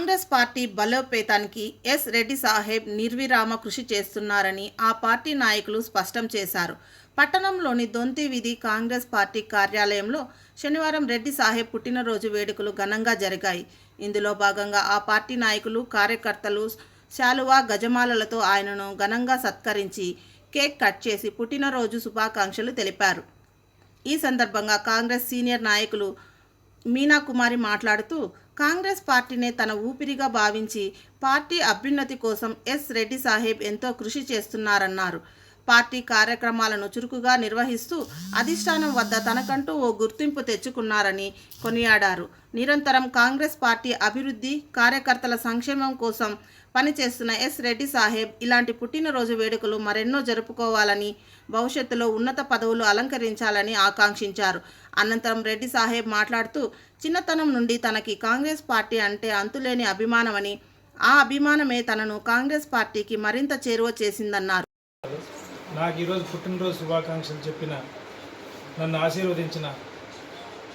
Congress party బలోపేతానికి yes Reddy Saheb నిర్విరామ కృషి చేస్తున్నారని ఆ పార్టీ నాయకులు స్పష్టం చేశారు. పట్టణంలోని దొంతి వీధి కాంగ్రెస్ పార్టీ కార్యాలయంలో శనివారం రెడ్డి సాహెబ్ పుట్టినరోజు వేడుకలు ఘనంగా జరిగాయి. ఇందులో భాగంగా ఆ పార్టీ నాయకులు కార్యకర్తలు శాలువా గజమాలలతో ఆయనను ఘనంగా సత్కరించి కేక్ కట్ చేసి పుట్టినరోజు శుభాకాంక్షలు తెలిపారు. ఈ సందర్భంగా కాంగ్రెస్ సీనియర్ నాయకులు మీనా కుమారి మాట్లాడుతూ కాంగ్రెస్ పార్టీనే తన ఊపిరిగా భావించి పార్టీ అభ్యున్నతి కోసం ఎస్ రెడ్డి సాహెబ్ ఎంతో కృషి చేస్తున్నారన్నారు. పార్టీ కార్యక్రమాలను చురుకుగా నిర్వహిస్తూ అధిష్టానం వద్ద తనకంటూ ఓ గుర్తింపు తెచ్చుకున్నారని కొనియాడారు. నిరంతరం కాంగ్రెస్ పార్టీ అభివృద్ధి కార్యకర్తల సంక్షేమం కోసం పనిచేస్తున్న ఎస్ రెడ్డి సాహెబ్ ఇలాంటి పుట్టినరోజు వేడుకలు మరెన్నో జరుపుకోవాలని భవిష్యత్తులో ఉన్నత పదవులు అలంకరించాలని ఆకాంక్షించారు. అనంతరం రెడ్డి సాహెబ్ మాట్లాడుతూ చిన్నతనం నుండి తనకి కాంగ్రెస్ పార్టీ అంటే అంతులేని అభిమానమని ఆ అభిమానమే తనను కాంగ్రెస్ పార్టీకి మరింత చేరువ చేసిందన్నారు. నాకు ఈరోజు పుట్టినరోజు శుభాకాంక్షలు చెప్పిన నన్ను ఆశీర్వదించిన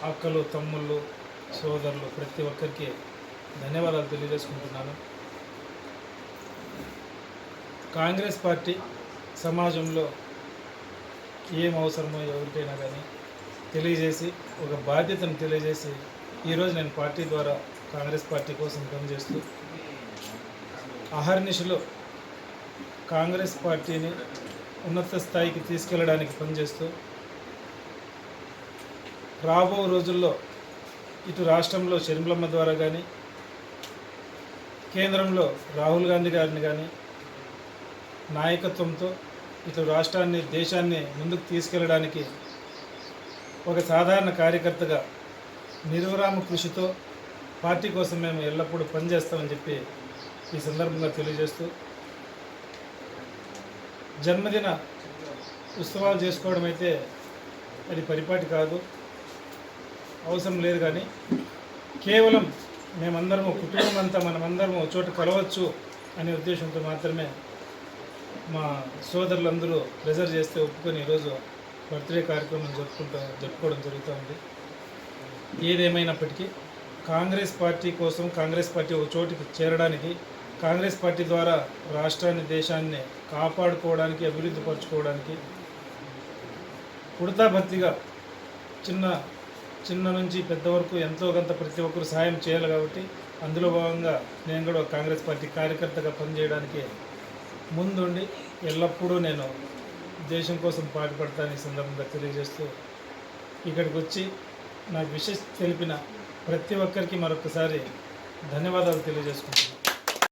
అక్కలు తమ్ముళ్ళు సోదరులు ప్రతి ఒక్కరికి ధన్యవాదాలు తెలియజేసుకుంటున్నాను. కాంగ్రెస్ పార్టీ సమాజంలో ఏం అవసరమో ఎవరికైనా కానీ తెలియజేసి ఒక బాధ్యతను తెలియజేసి ఈరోజు నేను పార్టీ ద్వారా కాంగ్రెస్ పార్టీ కోసం పనిచేస్తూ అహర్నిశలో కాంగ్రెస్ పార్టీని ఉన్నత స్థాయికి తీసుకెళ్ళడానికి పనిచేస్తూ రాబో రోజుల్లో ఇటు రాష్ట్రంలో షర్మిలమ్మ ద్వారా కానీ కేంద్రంలో రాహుల్ గాంధీ గారిని కానీ నాయకత్వంతో ఇటు రాష్ట్రాన్ని దేశాన్ని ముందుకు తీసుకెళ్ళడానికి ఒక సాధారణ కార్యకర్తగా నిర్విరామ కృషితో పార్టీ కోసం మేము ఎల్లప్పుడూ పనిచేస్తామని చెప్పి ఈ సందర్భంగా తెలియజేస్తూ జన్మదిన ఉత్సవాలు చేసుకోవడం అయితే అది పరిపాటి కాదు. అవసరం లేదు కానీ కేవలం మేమందరము కుటుంబం అంతా మనమందరము ఒక చోట కలవచ్చు అనే ఉద్దేశంతో మాత్రమే మా సోదరులందరూ ప్రెజర్ చేస్తే ఒప్పుకొని ఈరోజు బర్త్డే కార్యక్రమం జరుపుకుంటా జరుపుకోవడం జరుగుతూ ఉంది. ఏదేమైనప్పటికీ కాంగ్రెస్ పార్టీ కోసం కాంగ్రెస్ పార్టీ ఒక చోటికి చేరడానికి కాంగ్రెస్ పార్టీ ద్వారా రాష్ట్రాన్ని దేశాన్ని కాపాడుకోవడానికి అభివృద్ధి పరచుకోవడానికి కుడతాభర్తిగా చిన్న చిన్న నుంచి పెద్ద వరకు ఎంతో కొంత ప్రతి ఒక్కరు సహాయం చేయాలి కాబట్టి అందులో భాగంగా నేను కూడా కాంగ్రెస్ పార్టీ కార్యకర్తగా పనిచేయడానికి ముందుండి ఎల్లప్పుడూ నేను దేశం కోసం పాటుపడతాను ఈ సందర్భంగా తెలియజేస్తూ ఇక్కడికి వచ్చి నాకు విషయం తెలిపిన ప్రతి ఒక్కరికి మరొకసారి ధన్యవాదాలు తెలియజేసుకుంటున్నాను.